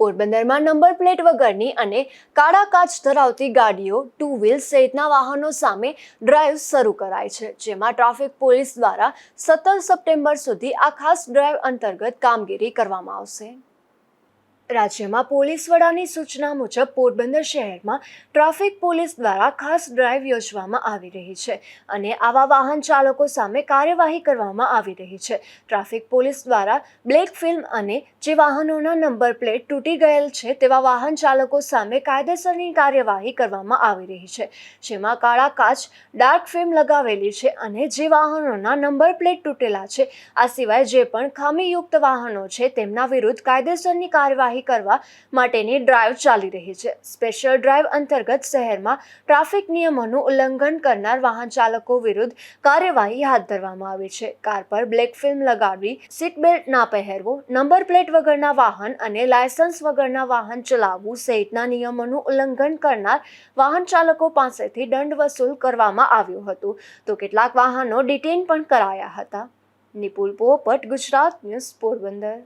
પોરબંદરમાં number plate વગરની અને કાળા કાચ ધરાવતી ગાડીઓ ટુ વ્હીલ સહિતના વાહનો સામે ડ્રાઈવ શરૂ કરાય છે, જેમાં ટ્રાફિક પોલીસ દ્વારા સત્તર સપ્ટેમ્બર સુધી આ ખાસ ડ્રાઈવ અંતર્ગત કામગીરી કરવામાં આવશે. રાજ્યમાં પોલીસ વડાની સૂચના મુજબ પોરબંદર શહેરમાં ટ્રાફિક પોલીસ દ્વારા ખાસ ડ્રાઈવ યોજવામાં આવી રહી છે અને આવા વાહન ચાલકો સામે કાર્યવાહી કરવામાં આવી રહી છે. ટ્રાફિક પોલીસ દ્વારા બ્લેક ફિલ્મ અને જે વાહનોના નંબર પ્લેટ તૂટી ગયેલ છે તેવા વાહન ચાલકો સામે કાયદેસરની કાર્યવાહી કરવામાં આવી રહી છે. જેમાં કાળા કાચ, ડાર્ક ફિલ્મ લગાવેલી છે અને જે વાહનોના નંબર પ્લેટ તૂટેલા છે. આ સિવાય જે પણ ખામીયુક્ત વાહનો છે તેમના વિરુદ્ધ કાયદેસરની કાર્યવાહી કરવા માટેની ડ્રાઈવ ચાલી રહી છે. સ્પેશિયલ ડ્રાઈવ અંતર્ગત શહેરમાં ટ્રાફિક નિયમોનું ઉલ્લંઘન કરનાર વાહન ચાલકો વિરુદ્ધ કાર્યવાહી હાથ ધરવામાં આવી છે. કાર પર બ્લેક ફિલ્મ લગાડવી સીટ બેલ્ટ ના પહેરવો નંબર પ્લેટ વગરના વાહન અને લાયસન્સ વગરના વાહન ચલાવવું સહિતના નિયમોનું ઉલ્લંઘન કરનાર વાહન ચાલકો પાસેથી દંડ વસૂલ કરવામાં આવ્યું હતું. તો કેટલાક વાહનો ડિટેન પણ કરાયા હતા. નિપુલ પોપટ, ગુજરાત ન્યૂઝ પોરબંદર.